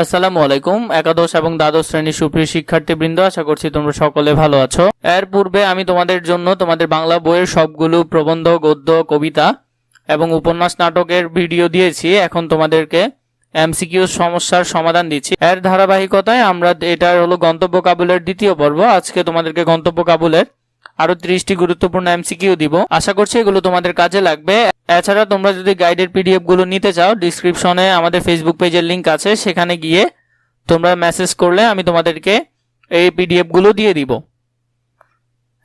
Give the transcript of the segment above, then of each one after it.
আসসালামু আলাইকুম, একাদশ এবং দ্বাদশ শ্রেণির সুপ্রিয় শিক্ষার্থীবৃন্দ, আশা করছি তোমরা সকলে ভালো আছো। এর পূর্বে আমি তোমাদের জন্য তোমাদের বাংলা বইয়ের সবগুলো প্রবন্ধ, গদ্য, কবিতা এবং উপন্যাস নাটকের ভিডিও দিয়েছি। এখন তোমাদেরকে এমসিকিউ সমস্যার সমাধান দিচ্ছি। এর ধারাবাহিকতায় আমরা এটা হলো গন্তব্য কাবুলের দ্বিতীয় পর্ব। আজকে তোমাদেরকে গন্তব্য কাবুলের আরও ত্রিশটি গুরুত্বপূর্ণ এমসিকিউ দিব। আশা করছি এগুলো তোমাদের কাজে লাগবে। এছাড়া তোমরা যদি গাইডের পিডিএফগুলো নিতে চাও ডিসক্রিপশনে আমাদের ফেসবুক পেজের লিঙ্ক আছে। সেখানে গিয়ে তোমরা মেসেজ করলে আমি তোমাদেরকে এই পিডিএফগুলো দিয়ে দিব।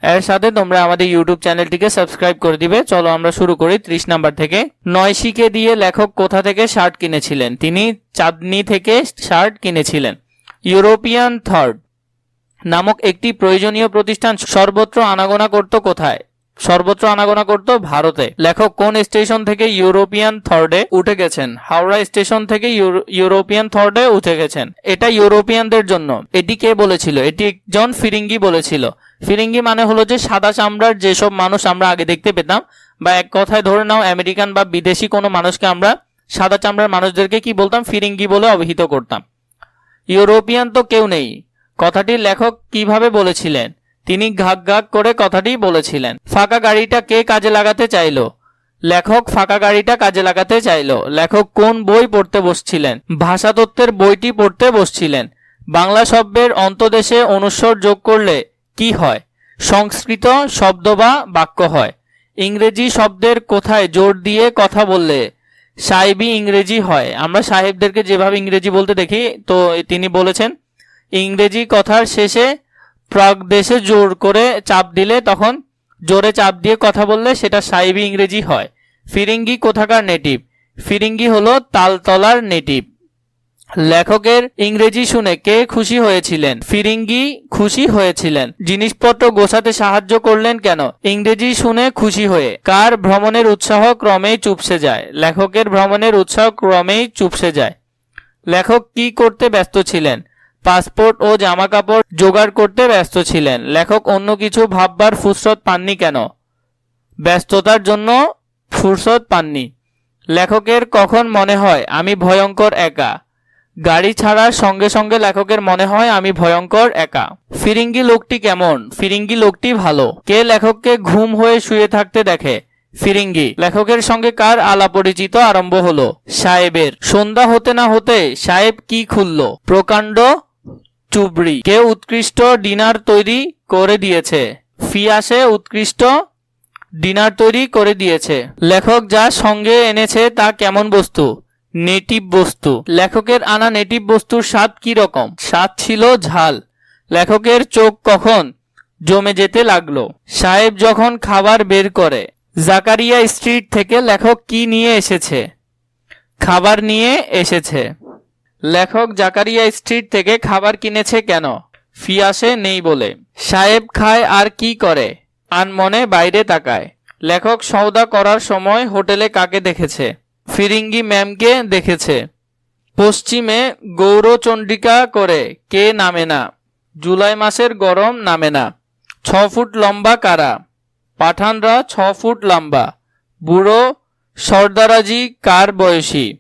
এর সাথে তোমরা আমাদের ইউটিউব চ্যানেলটিকে সাবস্ক্রাইব করে দিবে। চলো আমরা শুরু করি ত্রিশ নাম্বার থেকে। নয়শিকে দিয়ে লেখক কোথা থেকে শার্ট কিনেছিলেন? তিনি চাঁদনি থেকে শার্ট কিনেছিলেন। ইউরোপিয়ান থার্ড নামক একটি প্রয়োজনীয় প্রতিষ্ঠান সর্বত্র আনাগোনা করত কোথায়? সর্বত্র আনাগোনা করত ভারতে। লেখক কোন স্টেশন থেকে ইউরোপিয়ান থার্ডে উঠে গেছেন? হাওড়া স্টেশন থেকে ইউরো- ইউরোপিয়ান থার্ডে উঠে গেছেন। এটা ইউরোপিয়ানদের জন্য। এটি কে বলেছিল? এটি একজন ফিরিঙ্গি বলেছিল। ফিরিঙ্গি মানে হলো যে সাদা চামড়ার যেসব মানুষ আমরা আগে দেখতে পেতাম, বা এক কথায় ধরে নাও আমেরিকান বা বিদেশি কোনো মানুষকে আমরা সাদা চামড়ার মানুষদেরকে কি বলতাম? ফিরিঙ্গি বলে অভিহিত করতাম। ইউরোপিয়ান তো কেউ নেই। কথাটি লেখক কীভাবে বলেছিলেন? তিনি ঘাক ঘাক করে কথাটি বলেছিলেন। ফাঁকা গাড়িটা কে কাজে লাগাতে চাইলো? লেখক ফাঁকা গাড়িটা কাজে লাগাতে চাইলো। লেখক কোন বই পড়তে বসছিলেন? ভাষাতত্ত্বের বইটি পড়তে বসছিলেন। বাংলা শব্দের অন্তদেশে অনুস্বর যোগ করলে কি হয়? সংস্কৃত শব্দ বা বাক্য হয়। ইংরেজি শব্দের কোথায় জোর দিয়ে কথা বললে সাহেবই ইংরেজি হয়? আমরা সাহেবদেরকে যেভাবে ইংরেজি বলতে দেখি, তো তিনি বলেছেন ইংরেজি কথার শেষে প্রাগদেশে জোর করে চাপ দিলে তখন জোরে চাপ দিয়ে কথা বললে সেটা সাহেবি ইংরেজি হয়। ফিরিঙ্গি কোথাকার নেটিভ ফিরিঙ্গি হলো তালতলার নেটিভ লেখকের ইংরেজি শুনে কে খুশি হয়েছিলেন? ফিরিঙ্গি খুশি হয়েছিলেন। জিনিসপত্র গোছাতে সাহায্য করলেন কেন? ইংরেজি শুনে খুশি হয়ে। কার ভ্রমণের উৎসাহ ক্রমেই চুপসে যায়? লেখকের ভ্রমণের উৎসাহ ক্রমেই চুপসে যায়। লেখক কি করতে ব্যস্ত ছিলেন? পাসপোর্ট ও জামা কাপড় জোগাড় করতে ব্যস্ত ছিলেন। লেখক অন্য কিছু ভাববার ফুরসত পাননি কেন? ব্যস্ততার জন্য ফুরসত পাননি। লেখকের কখন মনে হয়, আমি ভয়ঙ্কর একা গাড়ি ছাড়ার সঙ্গে সঙ্গে লেখকের মনে হয়, আমি ভয়ঙ্কর একা ফিরিঙ্গি লোকটি কেমন? ফিরিঙ্গি লোকটি ভালো। কে লেখককে ঘুম হয়ে শুয়ে থাকতে দেখে? ফিরিঙ্গি। লেখকের সঙ্গে কার আলা পরিচিত আরম্ভ হলো? সাহেবের। সন্ধ্যা হতে না হতে সাহেব কি খুলল? প্রকাণ্ড চুবড়ি। কে উৎকৃষ্ট ডিনার তৈরি করে দিয়েছে? ফিয়াসে উৎকৃষ্ট ডিনার তৈরি করে দিয়েছে। লেখক যা সঙ্গে এনেছে তা কেমন বস্তু? নেটিভ বস্তু। লেখকের আনা নেটিভ বস্তুর স্বাদ কি রকম? স্বাদ ছিল ঝাল। লেখকের চোখ কখন জমে যেতে লাগল? সাহেব যখন খাবার বের করে, জাকারিয়া স্ট্রিট থেকে লেখক কি নিয়ে এসেছে? খাবার নিয়ে এসেছে। লেখক জাকারিয়া স্ট্রিট থেকে খাবার কিনেছে কেন? ফিয়াসে নেই বলে। সাহেব খায় আর কি করে? আনমনে বাইরে তাকায়। লেখক সওদা করার সময় হোটেলে কাকে দেখেছে? ফিরিঙ্গি ম্যামকে দেখেছে। পশ্চিমে গৌরচণ্ডিকা করে কে নামে না? জুলাই মাসের গরম নামে না। ছ ফুট লম্বা কারা? পাঠানরা ছ ফুট লম্বা। বুড়ো সর্দারাজি কার বয়সী?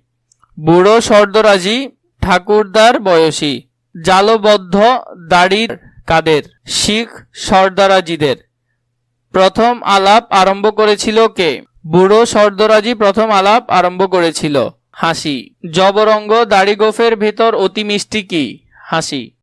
বুড়ো সর্দরাজি ঠাকুরদার বয়সী, জালবদ্ধ, দাড়ির কাদের, শিখ সর্দারাজিদের। প্রথম আলাপ আরম্ভ করেছিল কে? বুড়ো সর্দরাজি প্রথম আলাপ আরম্ভ করেছিল। হাসি। জবরঙ্গ দাড়িগোফের ভেতর অতি মিষ্টি কি? হাসি।